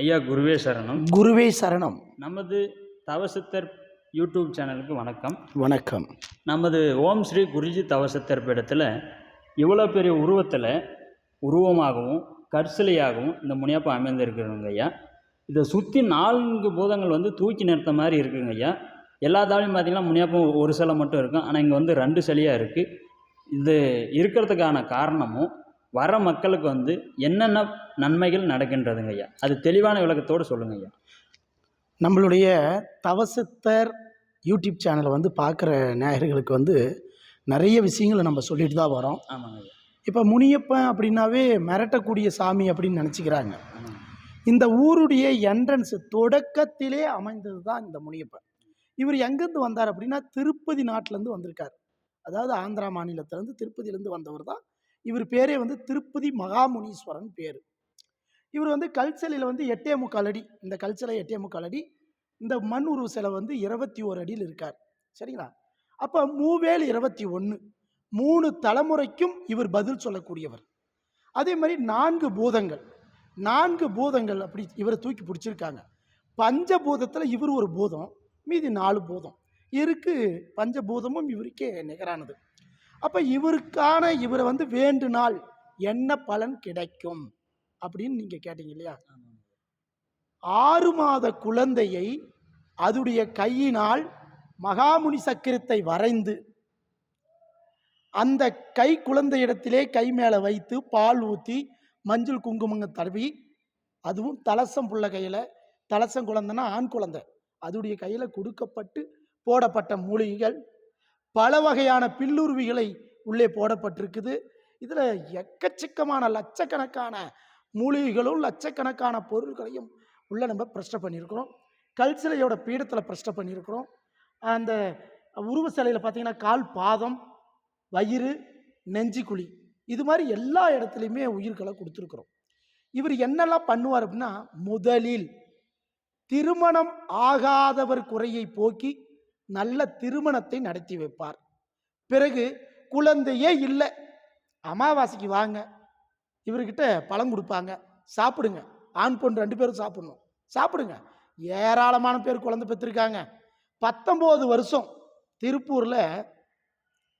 ஐயா குருவே சரணம். குருவே சரணம். நமது தவசித்தர் யூடியூப் சேனலுக்கு வணக்கம். வணக்கம். நமது ஓம் ஸ்ரீ குருஜி தவசித்தர் பீடத்தில் இவ்வளோ பெரிய உருவத்தில் உருவமாகவும் கற்சிலையாகவும் இந்த முனியப்பா அமைந்திருக்கிறவங்க ஐயா. இதை சுற்றி நான்கு பூதங்கள் வந்து தூக்கி நிறுத்த மாதிரி இருக்குங்க ஐயா. எல்லா தாலையும் பார்த்தீங்கன்னா முனியப்பம் ஒரு சிலை மட்டும் இருக்கும். ஆனால் இங்கே வந்து ரெண்டு சிலையாக இருக்குது இது இருக்கிறதுக்கான காரணமும் வர மக்களுக்கு வந்து என்னென்ன நன்மைகள் நடக்கின்றதுங்க ஐயா? அது தெளிவான விளக்கத்தோடு சொல்லுங்க ஐயா. நம்மளுடைய தவசித்தர் யூடியூப் சேனலை வந்து பார்க்குற நேயர்களுக்கு வந்து நிறைய விஷயங்களை நம்ம சொல்லிட்டு தான் வரோம். ஆமாங்க இப்போ முனியப்பன் அப்படின்னாவே மிரட்டக்கூடிய சாமி அப்படின்னு நினச்சிக்கிறாங்க. இந்த ஊருடைய என்ட்ரன்ஸ் தொடக்கத்திலே அமைந்தது தான் இந்த முனியப்பன். இவர் எங்கேருந்து வந்தார் அப்படின்னா திருப்பதி நாட்டிலேருந்து வந்திருக்கார். அதாவது ஆந்திரா மாநிலத்திலேருந்து திருப்பதியிலேருந்து வந்தவர் தான் இவர் பேரே வந்து திருப்பதி மகாமுனீஸ்வரன் பேர். இவர் வந்து கல்சிலையில் வந்து எட்டே முக்கால் அடி இந்த கல்சிலை எட்டே முக்கால் அடி இந்த மண் உருவ சிலை வந்து இருபத்தி ஓர் அடியில் இருக்கார். சரிங்களா? அப்போ மூவேல் இருபத்தி ஒன்று மூணு தலைமுறைக்கும் இவர் பதில் சொல்லக்கூடியவர். அதே மாதிரி நான்கு பூதங்கள் நான்கு பூதங்கள் அப்படி இவரை தூக்கி பிடிச்சிருக்காங்க. பஞ்சபூதத்தில் இவர் ஒரு பூதம் மீதி நாலு பூதம். இருக்கு பஞ்சபூதமும் இவருக்கே நிகரானது. அப்போ இவருக்கான இவரை வந்து வேண்டுனால் என்ன பலன் கிடைக்கும் அப்படின்னு நீங்கள் கேட்டீங்க இல்லையா? ஆறு மாத குழந்தையை அதுடைய கையினால் மகாமுனி சக்கரத்தை வரைந்து அந்த கை குழந்தையிடத்திலே கை மேலே வைத்து பால் ஊற்றி மஞ்சள் குங்குமங்க தடவி அதுவும் தலசம் புள்ள கையில் தலசம் குழந்தைன்னா ஆண் குழந்தை. அதுடைய கையில் கொடுக்கப்பட்டு போடப்பட்ட மூலிகைகள் பல வகையான பில்லுருவிகளை உள்ளே போடப்பட்டிருக்குது. இதில் எக்கச்சக்கமான லட்சக்கணக்கான மூலிகைகளும் லட்சக்கணக்கான பொருட்களையும் உள்ளே நம்ம பிரஷ்ட பண்ணியிருக்கிறோம். கல்சிலையோட பீடத்தில் பிரஷ்ட பண்ணியிருக்கிறோம். அந்த உருவ சிலையில் பார்த்திங்கன்னா கால் பாதம் வயிறு நெஞ்சுக்குழி இது மாதிரி எல்லா இடத்துலையுமே உயிர்களை கொடுத்துருக்குறோம். இவர் என்னெல்லாம் பண்ணுவார் அப்படின்னா முதலில் திருமணம் ஆகாதவர் குறையை போக்கி நல்ல திருமணத்தை நடத்தி வைப்பார். பிறகு குழந்தையே இல்லை. அமாவாசைக்கு வாங்க. இவர்கிட்ட பழம் கொடுப்பாங்க. சாப்பிடுங்க. ஆண் பொண்ணு ரெண்டு பேரும் சாப்பிடணும். சாப்பிடுங்க. ஏராளமான பேர் குழந்தை பெற்றிருக்காங்க. பத்தொம்போது வருஷம் திருப்பூரில்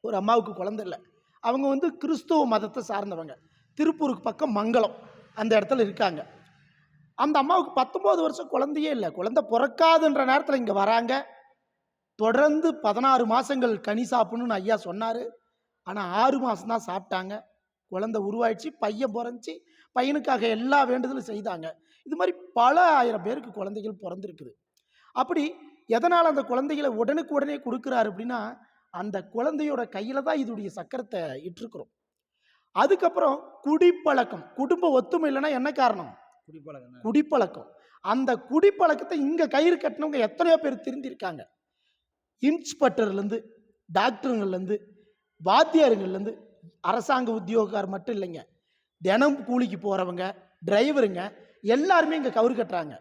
ஒரு அம்மாவுக்கு குழந்தை இல்லை. அவங்க வந்து கிறிஸ்துவ மதத்தை சார்ந்தவங்க. திருப்பூருக்கு பக்கம் மங்களம் அந்த இடத்துல இருக்காங்க. அந்த அம்மாவுக்கு பத்தொம்போது வருஷம் குழந்தையே இல்லை. குழந்தை பிறக்காதுன்ற நேரத்தில் இங்கே வராங்க. தொடர்ந்து பதினாறு மாதங்கள் கனி சாப்பிடணும்னு ஐயா சொன்னார். ஆனால் ஆறு மாதம் தான் சாப்பிட்டாங்க. குழந்தை உருவாயிடுச்சு பையன் பிறந்துச்சு பையனுக்காக எல்லா வேண்டுதலும் செய்தாங்க. இது மாதிரி பல ஆயிரம் பேருக்கு குழந்தைகள் பிறந்திருக்குது. அப்படி எதனால் அந்த குழந்தைகளை உடனுக்கு உடனே கொடுக்குறாரு அப்படின்னா அந்த குழந்தையோட கையில் தான் இதோடைய சக்கரத்தை இட்டிருக்கிறோம். அதுக்கப்புறம் குடிப்பழக்கம் குடும்ப ஒத்துமை இல்லைன்னா என்ன காரணம்? குடிப்பழக்கம் குடிப்பழக்கம். அந்த குடிப்பழக்கத்தை இங்கே கயிறு கட்டினவங்க எத்தனையோ பேர் திருந்திருக்காங்க. இன்ஸ்பெக்டர்லேருந்து டாக்டருங்கள்லேருந்து வாத்தியாருங்கள்லேருந்து அரசாங்க உத்தியோகக்கார் மட்டும் இல்லைங்க. தினம் கூலிக்கு போகிறவங்க டிரைவருங்க எல்லாருமே இங்கே கவுரு கட்டுறாங்க.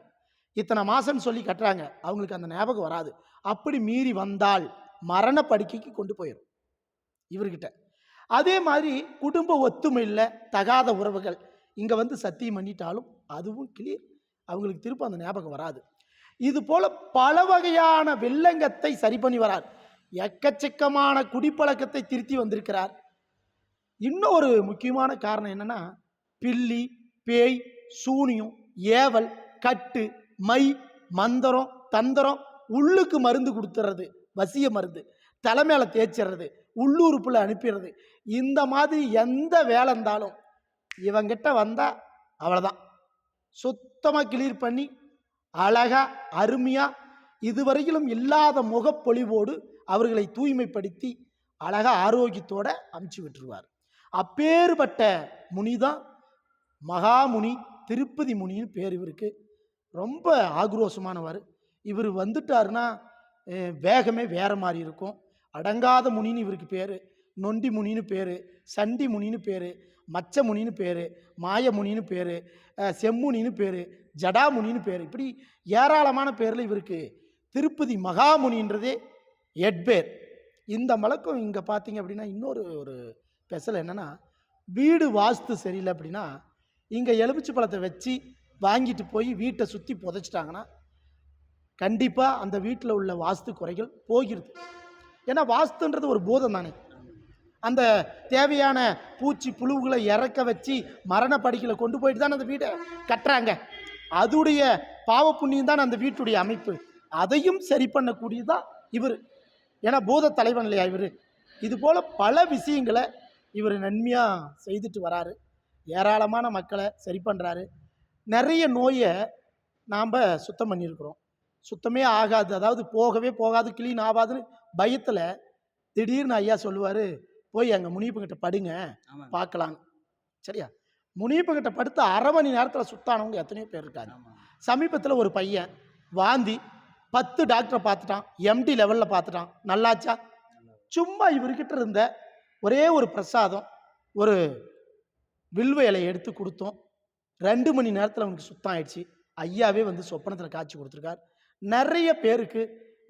இத்தனை மாதம்னு சொல்லி கட்டுறாங்க. அவங்களுக்கு அந்த ஞாபகம் வராது. அப்படி மீறி வந்தால் மரண படுக்கைக்கு கொண்டு போயிடும் இவர்கிட்ட. அதே மாதிரி குடும்ப ஒத்துமை இல்லை தகாத உறவுகள். இங்கே வந்து சத்தியம் பண்ணிட்டாலும் அதுவும் கிளியர் அவங்களுக்கு திரும்ப அந்த ஞாபகம் வராது. இது போல பல வகையான வெள்ளங்கத்தை சரி பண்ணி வரார். எக்கச்சக்கமான குடிப்பழக்கத்தை திருத்தி வந்திருக்கிறார். இன்னும் ஒரு முக்கியமான காரணம் என்னன்னா பில்லி பேய் சூனியம் ஏவல் கட்டு மை மந்திரம் தந்திரம் உள்ளுக்கு மருந்து கொடுத்துறது வசிய மருந்து தலைமையில தேய்ச்சிடுறது உள்ளூருப்புல அனுப்பிடுறது இந்த மாதிரி எந்த வேலை இருந்தாலும் இவங்கிட்ட வந்தால் அவ்வளோதான் சுத்தமாக கிளியர் பண்ணி அழகா அருமையாக இதுவரையிலும் இல்லாத முகப்பொழிவோடு அவர்களை தூய்மைப்படுத்தி அழகா ஆரோக்கியத்தோட அமுச்சு விட்டுருவார். அப்பேறுபட்ட முனி தான் மகாமுனி திருப்பதி முனின்னு பேர் இவருக்கு. ரொம்ப ஆக்ரோஷமானவர். இவர் வந்துட்டாருன்னா வேகமே வேற மாதிரி இருக்கும். அடங்காத முனின்னு இவருக்கு பேர். நொண்டி முனின்னு பேர். சண்டி முனின்னு பேர். மச்சமுனின்னு பேர் மாயமுனின்னு பேர் செம்முனின்னு பேர் ஜடாமுனின்னு பேர். இப்படி ஏராளமான பேரில் இவருக்கு திருப்பதி மகாமுனின்றதே எட்பேர் இந்த மலக்கம் இங்கே பார்த்தீங்க அப்படின்னா இன்னொரு ஒரு ஸ்பெஷல் என்னென்னா வீடு வாஸ்து சரியில்லை அப்படின்னா இங்கே எலுமிச்சை பழத்தை வச்சு வாங்கிட்டு போய் வீட்டை சுற்றி புதைச்சிட்டாங்கன்னா கண்டிப்பாக அந்த வீட்டில் உள்ள வாஸ்து குறைகள் போகிறது. ஏன்னா வாஸ்துன்றது ஒரு பூதம் தானே. அந்த தேவையான பூச்சி புழுவுகளை இறக்க வச்சு மரணப்படுக்கையில் கொண்டு போயிட்டு தானே அந்த வீடை கட்டுறாங்க. அதுடைய பாவ புண்ணியம் தான் அந்த வீட்டுடைய அமைப்பு. அதையும் சரி பண்ணக்கூடியதான் இவர். ஏன்னா பூத தலைவன் இல்லையா இவர்? இது போல் பல விஷயங்களை இவர் நன்மையாக செய்துட்டு வராரு. ஏராளமான மக்களை சரி பண்ணுறாரு நிறைய நோயை நாம் சுத்தம் பண்ணியிருக்கிறோம். சுத்தமே ஆகாது. அதாவது போகவே போகாது க்ளீன் ஆகாதுன்னு பயத்தில் திடீர்னு ஐயா சொல்லுவார் போய் அங்கே முனியப்புங்கிட்ட படுங்க பார்க்கலாம் சரியா? முனியப்புங்கிட்ட படுத்து அரை மணி நேரத்தில் சுத்தானவங்க எத்தனையோ பேர் இருக்காங்க. சமீபத்தில் ஒரு பையன் வாந்தி பத்து டாக்டரை பார்த்துட்டான் எம்டி லெவலில் பார்த்துட்டான் நல்லாச்சா? சும்மா இவர்கிட்ட இருந்த ஒரே ஒரு பிரசாதம் ஒரு வில்வ இலையை எடுத்து கொடுத்தோம். ரெண்டு மணி நேரத்தில் அவனுக்கு சுத்தம் ஆயிடுச்சு ஐயாவே வந்து சொப்பனத்தில் காட்சி கொடுத்துருக்கார். நிறைய பேருக்கு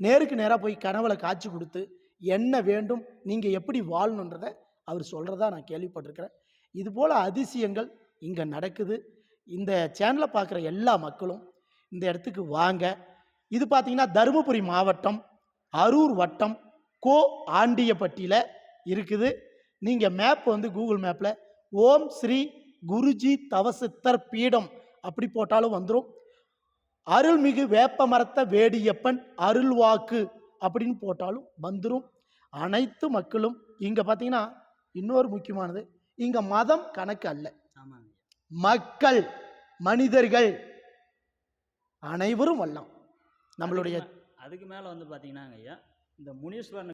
நேருக்கு நேராக போய் கனவுல காட்சி கொடுத்து என்ன வேண்டும் நீங்கள் எப்படி வாழணுன்றதை அவர் சொல்கிறதா நான் கேள்விப்பட்டிருக்கிறேன். இதுபோல் அதிசயங்கள் இங்கே நடக்குது. இந்த சேனலை பார்க்குற எல்லா மக்களும் இந்த இடத்துக்கு வாங்க. இது பார்த்திங்கன்னா தருமபுரி மாவட்டம் அரூர் வட்டம் கோ ஆண்டியப்பட்டியில் இருக்குது. நீங்கள் மேப் வந்து கூகுள் மேப்பில் ஓம் ஸ்ரீ குருஜி தவசித்தர் பீடம் அப்படி போட்டாலும் வந்துடும் அருள்மிகு வேப்ப மரத்த வேடியப்பன் அருள்வாக்கு அப்படின்னு போட்டாலும் வந்துடும் அனைத்து மக்களும் இங்கே பார்த்தீங்கன்னா இன்னொரு முக்கியமானது இங்கே மதம் கணக்கு அல்ல. ஆமாங்க. மக்கள் மனிதர்கள் அனைவரும் வரலாம் நம்மளுடைய அதுக்கு மேலே வந்து பார்த்தீங்கன்னா ஐயா இந்த முனீஸ்வரன்